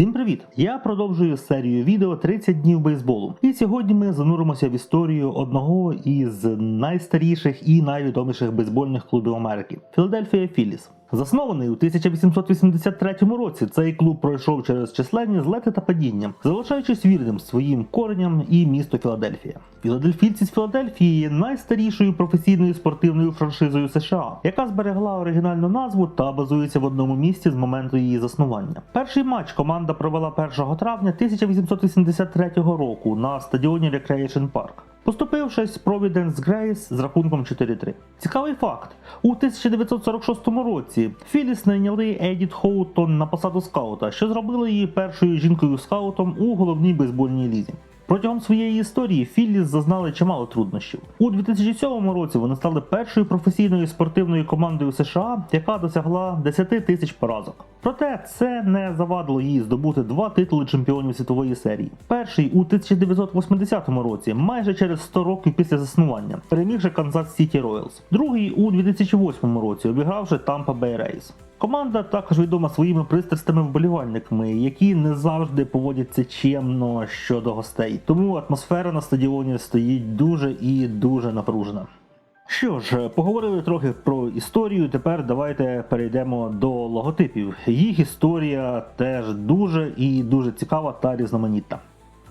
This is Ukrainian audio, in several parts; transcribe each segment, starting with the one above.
Всім привіт! Я продовжую серію відео 30 днів бейсболу. І сьогодні ми зануримося в історію одного із найстаріших і найвідоміших бейсбольних клубів Америки Філадельфія Філіс. Заснований у 1883 році, цей клуб пройшов через численні злети та падіння, залишаючись вірним своїм коренням і місту Філадельфія. Філадельфійці з Філадельфії є найстарішою професійною спортивною франшизою США, яка зберегла оригінальну назву та базується в одному місці з моменту її заснування. Перший матч команда провела 1 травня 1883 року на стадіоні Recreation Park. Поступившись Providence Grace з рахунком 4-3. Цікавий факт: у 1946 році Філіс найняли Едіт Хоутон на посаду скаута, що зробило її першою жінкою скаутом у головній бейсбольній лізі. Протягом своєї історії Філіс зазнали чимало труднощів. У 2007 році вони стали першою професійною спортивною командою США, яка досягла 10 тисяч поразок. Проте це не завадило їй здобути два титули чемпіонів світової серії. Перший у 1980 році, майже через 100 років після заснування, перемігши Канзас Сіті Роялс. Другий у 2008 році, обігравши Тампа Бей Рейс. Команда також відома своїми пристрасними вболівальниками, які не завжди поводяться чемно щодо гостей. Тому атмосфера на стадіоні стоїть дуже і дуже напружена. Що ж, поговорили трохи про історію. Тепер давайте перейдемо до логотипів. Їх історія теж дуже і дуже цікава та різноманітна.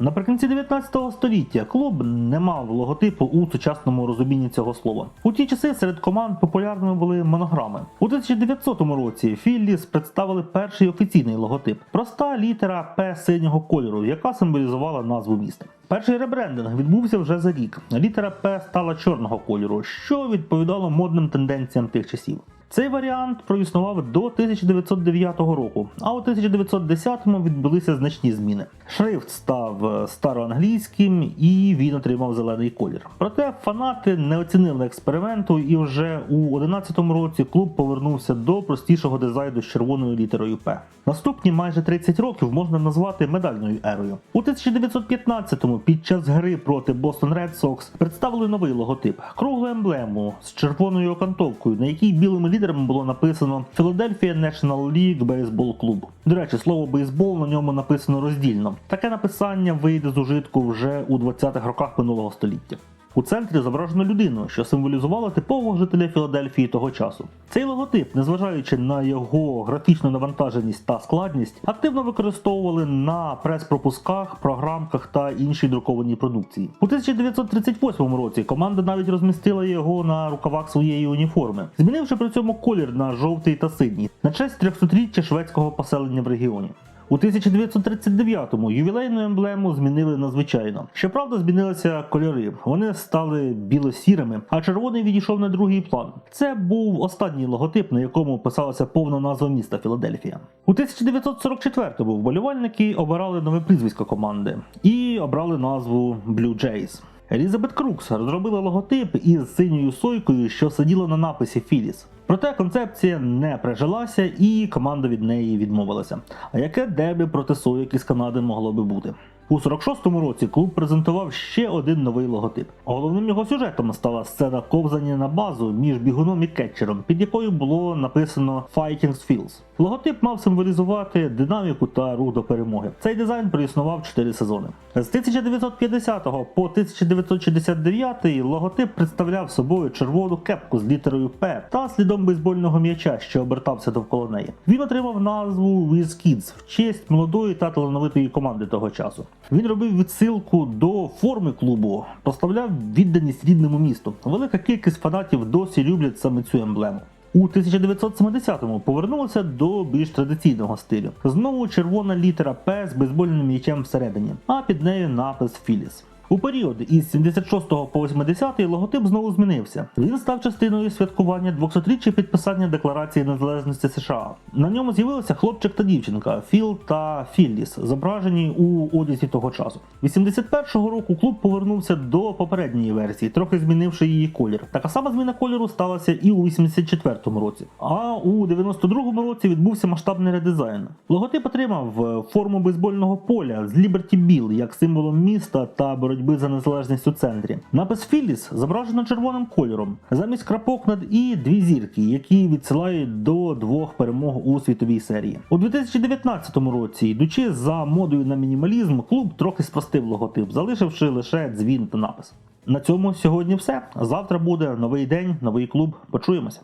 Наприкінці 19 століття клуб не мав логотипу у сучасному розумінні цього слова. У ті часи серед команд популярними були монограми. У 1900 році Філліс представили перший офіційний логотип проста літера П синього кольору, яка символізувала назву міста. Перший ребрендинг відбувся вже за рік. Літера П стала чорного кольору, що відповідало модним тенденціям тих часів. Цей варіант проіснував до 1909 року, а у 1910-му відбулися значні зміни. Шрифт став е, староанглійським і він отримав зелений колір. Проте фанати не оцінили експерименту, і вже у 11-му році клуб повернувся до простішого дизайну з червоною літерою П. Наступні майже 30 років можна назвати медальною ерою. У 1915-му під час гри проти Boston Red Sox представили новий логотип круглу емблему з червоною окантовкою, на якій білими лідерами було написано Philadelphia National League Baseball Club. До речі, слово бейсбол на ньому написано роздільно. Таке написання вийде з ужитку вже у 20-х роках минулого століття. У центрі зображено людину, що символізувала типового жителя Філадельфії того часу. Цей логотип, незважаючи на його графічну навантаженість та складність, активно використовували на прес-пропусках, програмках та іншій друкованій продукції. У 1938 році команда навіть розмістила його на рукавах своєї уніформи, змінивши при цьому колір на жовтий та синій на честь 300-річчя шведського поселення в регіоні. У 1939-му ювілейну емблему змінили надзвичайно. Щоправда, змінилися кольори. Вони стали біло-сірими, а червоний відійшов на другий план. Це був останній логотип, на якому писалася повна назва міста Філадельфія. У 1944-му вболівальники обирали нове прізвисько команди і обрали назву Blue Jays. Елізабет Крукс розробила логотип із синьою сойкою, що сиділа на написі Філіс. Проте концепція не прижилася і команда від неї відмовилася. А яке дебі проти сойок із Канади могло би бути? У 46-му році клуб презентував ще один новий логотип. Головним його сюжетом стала сцена ковзання на базу між бігуном і кетчером, під якою було написано Fighting Fields. Логотип мав символізувати динаміку та рух до перемоги. Цей дизайн проіснував 4 сезони. З 1950 по 1969 логотип представляв собою червону кепку з літерою П та слідом бейсбольного м'яча, що обертався довкола неї. Він отримав назву Whiz Kids в честь молодої та талановитої команди того часу. Він робив відсилку до форми клубу, прославляв відданість рідному місту. Велика кількість фанатів досі люблять саме цю емблему. У 1970-му повернулося до більш традиційного стилю. Знову червона літера П з бейсбольним м'ячем всередині, а під нею напис Філіс. У період із 76 по 80 логотип знову змінився. Він став частиною святкування 200-річчя підписання Декларації незалежності США. На ньому з'явилися хлопчик та дівчинка Філ та Філліс, зображені у одязі того часу. 81-го року клуб повернувся до попередньої версії, трохи змінивши її колір. Така сама зміна кольору сталася і у 84-му році. А у 92-му році відбувся масштабний редизайн. Логотип отримав форму бейсбольного поля з Liberty Bill як символом міста та боротьби боротьби за незалежність у центрі. Напис Філіс зображено червоним кольором, замість крапок над і дві зірки, які відсилають до двох перемог у світовій серії. У 2019 році, йдучи за модою на мінімалізм, клуб трохи спростив логотип, залишивши лише дзвін та напис. На цьому сьогодні все. Завтра буде новий день, новий клуб. Почуємося.